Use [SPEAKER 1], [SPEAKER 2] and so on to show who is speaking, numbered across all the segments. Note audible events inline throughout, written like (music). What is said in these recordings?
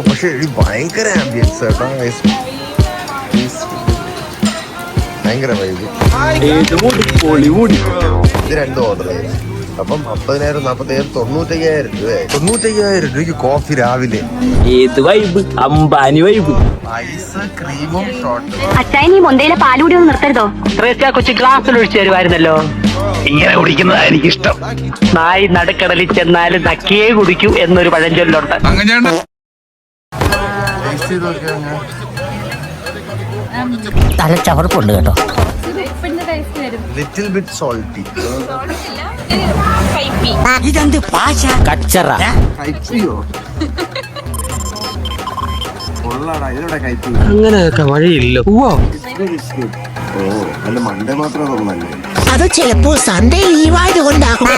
[SPEAKER 1] ഓ, പക്ഷേ ഇത് ഭയങ്കര ആംബിയൻസ് കേട്ടോ. ഭയങ്കര വൈബ് ഇത് രണ്ടും ഓർഡർ ചെയ്തു. അപ്പം അമ്പതിനായിരം നാപ്പത്തയ്യായിരം തൊണ്ണൂറ്റയ്യായിരം രൂപ തൊണ്ണൂറ്റയ്യായിരം രൂപയ്ക്ക് കോഫി രാവിലെ.
[SPEAKER 2] ഏത് വൈബ് അംബാനി വൈബ്
[SPEAKER 1] ഐസ് ക്രീമും ഷോട്ടും
[SPEAKER 3] അച്ചായ മുന്തയിലെ പാലുകൂടി ഒന്ന് നിർത്തരുതോ?
[SPEAKER 4] കൊച്ചു ഗ്ലാസ്സിൽ ഒഴിച്ചു തരുമായിരുന്നല്ലോ. ഇങ്ങനെ കുടിക്കുന്നതാ എനിക്കിഷ്ടം. നായി നടുക്കടലിൽ ചെന്നാലും നക്കിയേ കുടിക്കൂ എന്നൊരു പഴഞ്ചൊല്ലുണ്ട്.
[SPEAKER 1] ടേസ്റ്റ് ചെയ്ത്
[SPEAKER 4] തല ചവർപ്പുണ്ട് കേട്ടോ.
[SPEAKER 1] ലിറ്റിൽ ബിറ്റ് സോൾട്ടി
[SPEAKER 4] ഇതെന്ത് പാശ.
[SPEAKER 2] കച്ചറ. അങ്ങനെയൊക്കെ വഴിയില്ല.
[SPEAKER 1] ഓ അല്ല മണ്ടേ മാത്രമേ തുറന്നല്ലേ
[SPEAKER 5] അത് ചിലപ്പോ സൺഡേ ലീവായത് കൊണ്ടാകും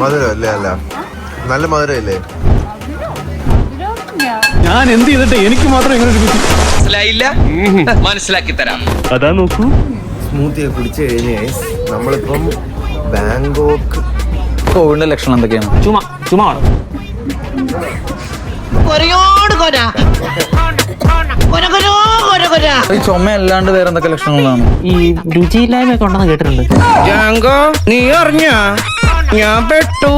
[SPEAKER 1] മധുരം അല്ലേ അല്ല? നല്ല മധുരം അല്ലേ
[SPEAKER 6] ഞാൻ എന്ത് ചെയ്തിട്ട് എനിക്ക് മാത്രം ഇങ്ങനെ ഒരു ബുദ്ധി
[SPEAKER 7] മനസ്സിലായില്ല? മനസ്സിലാക്കി തരാം.
[SPEAKER 6] അതാ നോക്കൂ.
[SPEAKER 1] സ്മൂത്തി ഒക്കെ കുടിച്ചു കഴിഞ്ഞ് നമ്മളിപ്പം ബാങ്കോക്ക്
[SPEAKER 2] കോവിഡിന്റെ ലക്ഷണം എന്തൊക്കെയാണ്?
[SPEAKER 6] ചുമ ചുമ (laughs)
[SPEAKER 2] ഈ ചുമ അല്ലാണ്ട് വേറെ എന്തൊക്കെ ലക്ഷണങ്ങളാണ്?
[SPEAKER 4] ഈ രുചിയില്ലായ്മ ഉണ്ടെന്ന് കേട്ടിട്ടുണ്ട്
[SPEAKER 7] നീ അറിഞ്ഞ? ഞാൻ പെട്ടു.